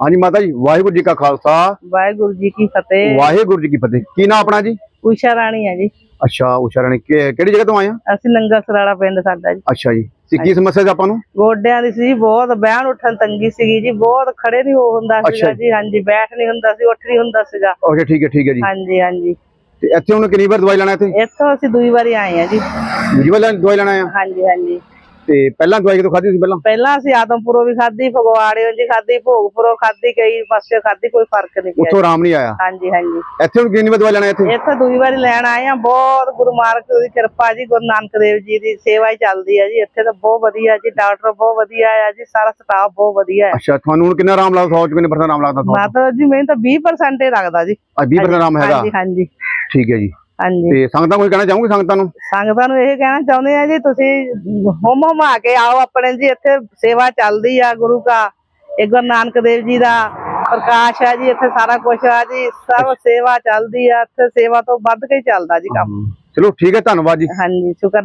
ਹਾਂਜੀ ਮਾਤਾ ਜੀ ਵਾਹਿਗੁਰੂ ਜੀ ਕਾ ਖਾਲਸਾ। ਵਾਹਿਗੁਰੂ ਜੀ ਕੀ ਫਤਿਹ। ਵਾਹਿਗੁਰੂ ਜੀ ਕੀ ਫਤਿਹ। ਕੀ ਨਾਮ ਆਪਣਾ ਜੀ? ਉਸ਼ਾ ਰਾਣੀ ਹੈ ਜੀ। ਅੱਛਾ ਉਸ਼ਾ ਰਾਣੀ। ਕਿਹੜੀ ਜਗ੍ਹਾ ਤੋਂ ਆਏ ਆ? ਅਸੀਂ ਨੰਗਾ ਸਰਾੜਾ ਪਿੰਡ ਸਾਡਾ ਜੀ। ਅੱਛਾ ਜੀ। ਤੇ ਕੀ ਸਮੱਸਿਆ ਸੀ ਆਪਾਂ ਨੂੰ? ਗੋਡਿਆਂ ਦੀ ਸੀ ਬਹੁਤ ਬਹਿਣ ਉੱਠਣ ਤੰਗੀ ਸੀਗੀ ਜੀ ਬਹੁਤ ਖੜੇ ਨਹੀਂ ਹੋ ਹੁੰਦਾ ਸੀਗਾ ਜੀ। ਹਾਂਜੀ ਬੈਠ ਨਹੀਂ ਹੁੰਦਾ ਸੀ ਉੱਠ ਨਹੀਂ ਹੁੰਦਾ ਸੀਗਾ। ਓਕੇ ਠੀਕ ਹੈ ਠੀਕ ਹੈ ਜੀ। ਹਾਂਜੀ ਹਾਂਜੀ। ਤੇ ਇੱਥੇ ਹੁਣ ਕਿੰਨੀ ਵਾਰ ਦਵਾਈ ਲੈਣਾ ਇੱਥੇ? ਇੱਥੋਂ ਅਸੀਂ ਦੂਈ ਵਾਰੀ ਆਏ ਆ ਜੀ। ਦੂਜੀ ਵਾਰ ਦਵਾਈ ਲੈਣਾ ਆ? ਹਾਂਜੀ ਹਾਂਜੀ। ਤੇ ਪਹਿਲਾਂ ਦਵਾਈ ਕਿਤੋਂ ਖਾਧੀ ਸੀ ਪਹਿਲਾਂ? ਪਹਿਲਾਂ ਅਸੀਂ ਆਦਮਪੁਰੋਂ ਵੀ ਖਾਧੀ ਫਗਵਾੜਿਓਂ ਜੀ ਖਾਧੀ ਭੋਗਪੁਰੋਂ ਖਾਧੀ ਕਈ ਪਾਸੇ ਖਾਧੀ ਕੋਈ ਫ਼ਰਕ ਨਹੀਂ ਪਿਆ। ਉੱਥੋਂ ਆਰਾਮ ਨਹੀਂ ਆਇਆ? ਹਾਂਜੀ ਹਾਂਜੀ। ਇੱਥੇ ਹੁਣ ਕਿੰਨੀ ਵਾਰ ਦਵਾਈ ਲੈਣਾ ਇੱਥੇ? ਇੱਥੇ ਦੂਈ ਵਾਰੀ ਲੈਣ ਆਏ ਆ ਬਹੁਤ ਗੁਰੂ ਮਾਰਕ ਦੀ ਕਿਰਪਾ ਜੀ ਗੁਰੂ ਨਾਨਕ ਦੇਵ ਜੀ ਦੀ ਸੇਵਾ ਹੀ ਚੱਲਦੀ ਹੈ ਜੀ। ਇੱਥੇ ਤਾਂ ਬਹੁਤ ਵਧੀਆ ਜੀ ਡਾਕਟਰ ਬਹੁਤ ਵਧੀਆ ਆ ਜੀ ਸਾਰਾ ਸਟਾਫ ਬਹੁਤ ਵਧੀਆ ਹੈ ਅੱਛਾ ਤੁਹਾਨੂੰ ਹੁਣ ਕਿੰਨਾ ਆਰਾਮ ਲੱਗਦਾ 100 ਚ ਕਿੰਨੇ ਪਰਸੈਂਟ ਆਰਾਮ ਲੱਗਦਾ ਤੁਹਾਨੂੰ? ਮਾਤਾ ਜੀ ਮੈਨੂੰ ਤਾਂ 20% ਹੀ ਲੱਗਦਾ ਜੀ। ਅੱਜ 20% ਆਰਾਮ ਹੈਗਾ? ਹਾਂਜੀ ਹਾਂਜੀ। ਠੀਕ ਹੈ ਜੀ। ਹਾਂਜੀ। ਤੇ ਸੰਗਤਾਂ ਕੋਈ ਕਹਿਣਾ ਚਾਹੋਗੇ ਸੰਗਤਾਂ ਨੂੰ? ਸੰਗਤਾਂ ਨੂੰ ਇਹ ਕਹਿਣਾ ਚਾਹੁੰਦੇ ਆ ਜੀ ਤੁਸੀਂ ਹੁਮ ਹੁਮਾ ਕੇ ਆਓ ਆਪਣੇ ਜੀ ਇੱਥੇ ਸੇਵਾ ਚੱਲਦੀ ਆ ਗੁਰੂ ਕਾ ਇਹ ਗੁਰੂ ਨਾਨਕ ਦੇਵ ਜੀ ਦਾ ਪ੍ਰਕਾਸ਼ ਆ ਜੀ ਇੱਥੇ ਸਾਰਾ ਕੁਝ ਆ ਜੀ ਸਭ ਸੇਵਾ ਚੱਲਦੀ ਆ ਇੱਥੇ ਸੇਵਾ ਤੋਂ ਵੱਧ ਕੇ ਚੱਲਦਾ ਜੀ ਕੰਮ। ਚਲੋ ਠੀਕ ਹੈ ਧੰਨਵਾਦ ਜੀ। ਹਾਂਜੀ ਸ਼ੁਕਰ